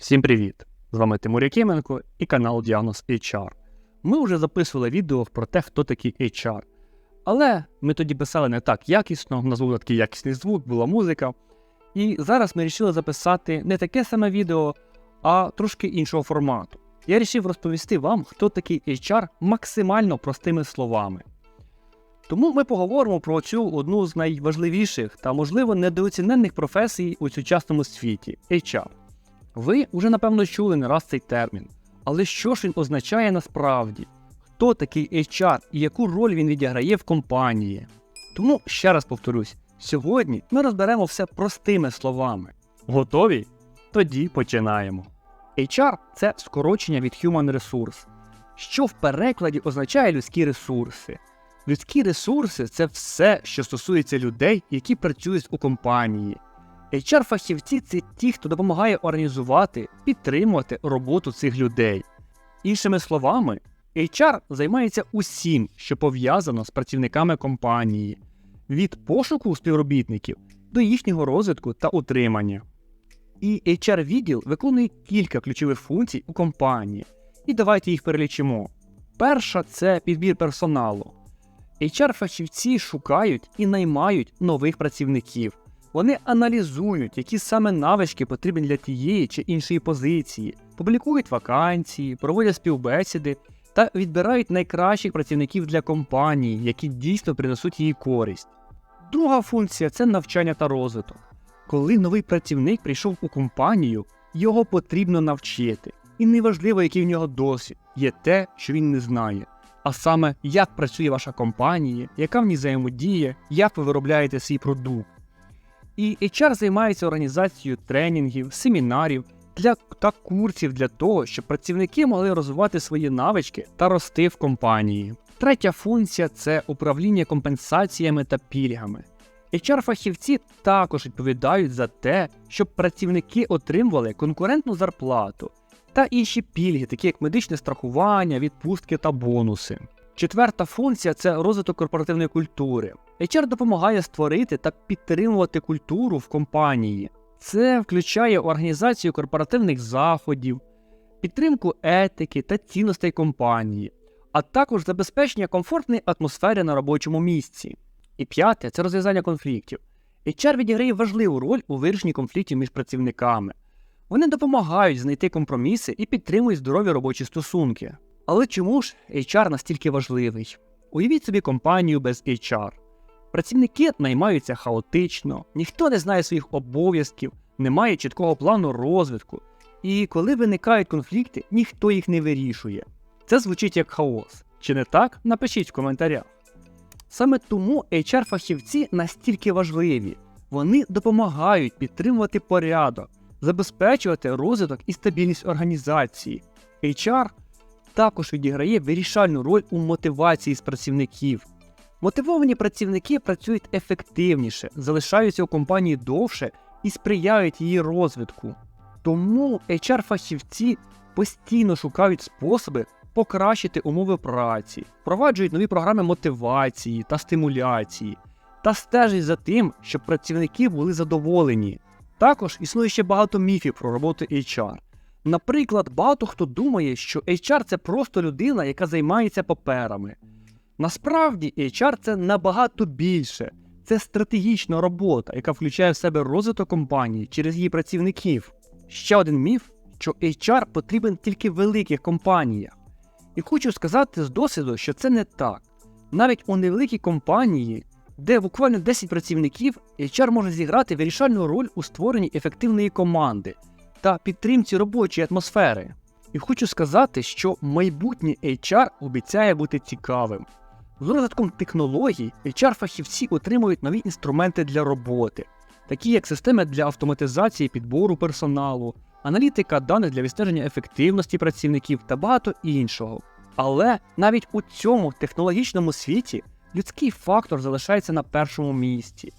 Всім привіт! З вами Тимур Якименко і канал Діагноз HR. Ми вже записували відео про те, хто такий HR. Але ми тоді писали не так якісно, в нас був такий якісний звук, була музика. І зараз ми вирішили записати не таке саме відео, а трошки іншого формату. Я вирішив розповісти вам, хто такий HR максимально простими словами. Тому ми поговоримо про цю одну з найважливіших та, можливо, недооцінених професій у сучасному світі HR. Ви вже напевно чули не раз цей термін. Але що ж він означає насправді? Хто такий HR і яку роль він відіграє в компанії? Тому ще раз повторюсь: сьогодні ми розберемо все простими словами. Готові? Тоді починаємо. HR це скорочення від Human Resource, що в перекладі означає людські ресурси. Людські ресурси це все, що стосується людей, які працюють у компанії. HR-фахівці це ті, хто допомагає організувати, підтримувати роботу цих людей. Іншими словами, HR займається усім, що пов'язано з працівниками компанії, від пошуку співробітників до їхнього розвитку та утримання. І HR-відділ виконує кілька ключових функцій у компанії. І давайте їх перелічимо. Перша це підбір персоналу. HR-фахівці шукають і наймають нових працівників. Вони аналізують, які саме навички потрібні для тієї чи іншої позиції, публікують вакансії, проводять співбесіди та відбирають найкращих працівників для компанії, які дійсно принесуть їй користь. Друга функція це навчання та розвиток. Коли новий працівник прийшов у компанію, його потрібно навчити. І неважливо, який в нього досвід, є те, що він не знає. А саме, як працює ваша компанія, яка в ній взаємодія, як ви виробляєте свій продукт. І HR займається організацією тренінгів, семінарів для та курсів для того, щоб працівники могли розвивати свої навички та рости в компанії. Третя функція це управління компенсаціями та пільгами. HR-фахівці також відповідають за те, щоб працівники отримували конкурентну зарплату та інші пільги, такі як медичне страхування, відпустки та бонуси. Четверта функція це розвиток корпоративної культури. HR допомагає створити та підтримувати культуру в компанії. Це включає організацію корпоративних заходів, підтримку етики та цінностей компанії, а також забезпечення комфортної атмосфери на робочому місці. І п'яте це розв'язання конфліктів. HR відіграє важливу роль у вирішенні конфліктів між працівниками. Вони допомагають знайти компроміси і підтримують здорові робочі стосунки. Але чому ж HR настільки важливий? Уявіть собі компанію без HR. Працівники наймаються хаотично, ніхто не знає своїх обов'язків, немає чіткого плану розвитку, і коли виникають конфлікти, ніхто їх не вирішує. Це звучить як хаос. Чи не так? Напишіть в коментарях. Саме тому HR-фахівці настільки важливі, вони допомагають підтримувати порядок, забезпечувати розвиток і стабільність організації. HR також відіграє вирішальну роль у мотивації з працівників. Мотивовані працівники працюють ефективніше, залишаються у компанії довше і сприяють її розвитку. Тому HR-фахівці постійно шукають способи покращити умови праці, впроваджують нові програми мотивації та стимуляції та стежать за тим, щоб працівники були задоволені. Також існує ще багато міфів про роботу HR. Наприклад, багато хто думає, що HR це просто людина, яка займається паперами. Насправді, HR це набагато більше. Це стратегічна робота, яка включає в себе розвиток компанії через її працівників. Ще один міф, що HR потрібен тільки в великих компаніях. І хочу сказати з досвіду, що це не так. Навіть у невеликій компанії, де буквально 10 працівників, HR може зіграти вирішальну роль у створенні ефективної команди та підтримці робочої атмосфери. І хочу сказати, що майбутнє HR обіцяє бути цікавим. З розвитком технологій HR-фахівці отримують нові інструменти для роботи, такі як системи для автоматизації підбору персоналу, аналітика даних для відстеження ефективності працівників та багато іншого. Але навіть у цьому технологічному світі людський фактор залишається на першому місці.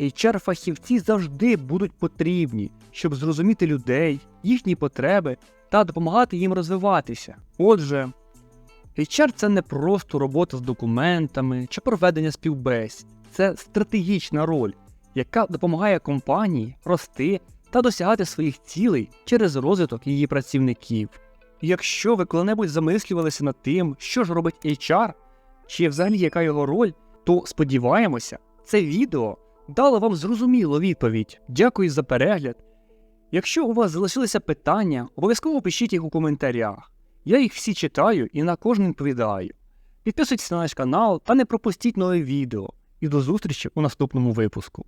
HR-фахівці завжди будуть потрібні, щоб зрозуміти людей, їхні потреби та допомагати їм розвиватися. Отже, HR це не просто робота з документами чи проведення співбесід, це стратегічна роль, яка допомагає компанії рости та досягати своїх цілей через розвиток її працівників. Якщо ви коли-небудь замислювалися над тим, що ж робить HR, чи взагалі яка його роль, то сподіваємося, це відео дало вам зрозумілу відповідь. Дякую за перегляд. Якщо у вас залишилися питання, обов'язково пишіть їх у коментарях. Я їх всі читаю і на кожен відповідаю. Підписуйтесь на наш канал та не пропустіть нове відео. І до зустрічі у наступному випуску.